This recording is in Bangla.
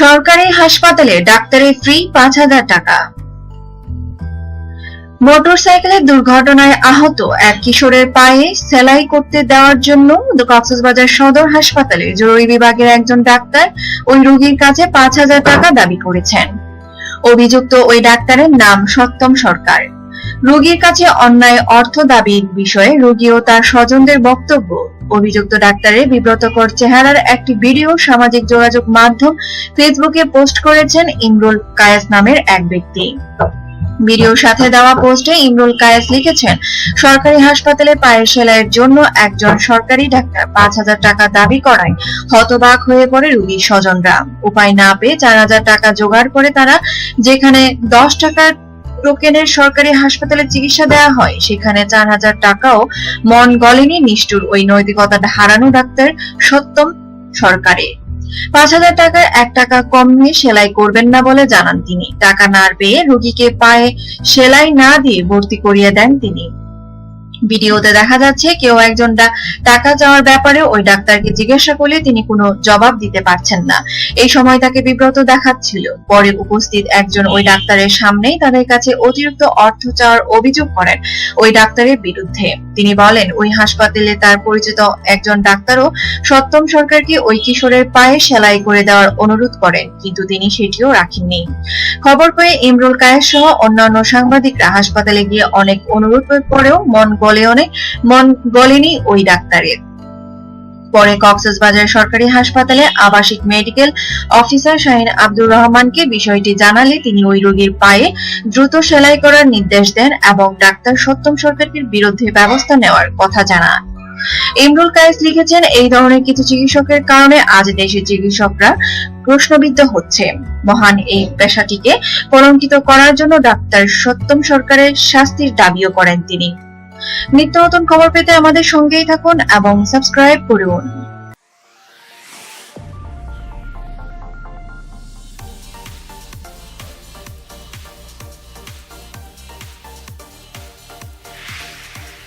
সরকারি হাসপাতালে ডাক্তারি ফ্রি পাঁচ হাজার টাকা। মোটরসাইকেলের দুর্ঘটনায় আহত এক কিশোরের পায়ে সেলাই করতে দেওয়ার জন্য কক্সবাজার সদর হাসপাতালে জরুরি বিভাগের একজন ডাক্তার ওই রোগীর কাছে পাঁচ হাজার টাকা দাবি করেছেন। অভিযুক্ত ওই ডাক্তারের নাম সত্যম সরকার। রোগীর কাছে অন্যায় অর্থ দাবির বিষয়ে রোগী ও তার স্বজনদের বক্তব্য। অভিযুক্ত ডাক্তারের বিব্রতকর চেহারার একটি ভিডিও সামাজিক যোগাযোগ মাধ্যম ফেসবুকে পোস্ট করেছেন ইমরুল কায়েস নামের এক ব্যক্তি। ভিডিওর সাথে দেওয়া পোস্টে ইমরুল কায়েস লিখেছেন, সরকারি হাসপাতালে পায়ের সেলাইয়ের জন্য একজন সরকারি ডাক্তার পাঁচ হাজার টাকা দাবি করায় হতবাক হয়ে পড়ে রোগীর স্বজনরা। উপায় না পেয়ে চার হাজার টাকা জোগাড় করে তারা, যেখানে দশ টাকার টোকেনের সরকারি হাসপাতালে চিকিৎসা দেয়া হয়। সেখানে চার হাজার টাকাও মন গলেনি নিষ্ঠুর ওই নৈতিকতা হারানো ডাক্তার সত্যম সরকারে। পাঁচ হাজার টাকার এক টাকা কম নিয়ে সেলাই করবেন না বলে জানান তিনি। টাকা না পেয়ে রোগীকে পায়ে সেলাই না দিয়ে ভর্তি করিয়ে দেন তিনি। ভিডিওতে দেখা যাচ্ছে কেউ একজন টাকা চাওয়ার ব্যাপারে ওই ডাক্তারকে জিজ্ঞাসা করলে তিনি কোনো জবাব দিতে পারছেন না। এই সময় তাকে বিব্রত দেখাচ্ছিল। পরে উপস্থিত একজন ওই ডাক্তারের সামনেই তাদের কাছে অতিরিক্ত অর্থ চাওয়ার অভিযোগ করেন ওই ডাক্তারের বিরুদ্ধে। তিনি বলেন, ওই হাসপাতালে তার পরিচিত একজন ডাক্তারও সত্যম সরকারকে ওই কিশোরের পায়ে সেলাই করে দেওয়ার অনুরোধ করেন, কিন্তু তিনি সেটিও রাখেননি। খবর পেয়ে ইমরুল কায়েস সহ অন্যান্য সাংবাদিকরা হাসপাতালে গিয়ে অনেক অনুরোধ করেও মন গলে মন গলেনি ওই ডাক্তারের। পরে কক্সবাজার সরকারি হাসপাতালে আবাসিক মেডিকেল অফিসার শাহিন আব্দুর রহমানকে বিষয়টি জানালে তিনি ওই রোগীর পায়ে দ্রুত সেলাই করার নির্দেশ দেন এবং ডাক্তার সত্যম সরকারের বিরুদ্ধে ব্যবস্থা নেওয়ার কথা জানান। ইমরুল কায়েস লিখেছেন, এই ধরনের কিছু চিকিৎসকের কারণে আজ দেশের চিকিৎসকরা প্রশ্নবিদ্ধ হচ্ছে। মহান এই পেশাটিকে কলঙ্কিত করার জন্য ডাক্তার সত্যম সরকারের শাস্তির দাবিও করেন তিনি। নিত্য নতুন খবর পেতে আমাদের সঙ্গেই থাকুন এবং সাবস্ক্রাইব করুন।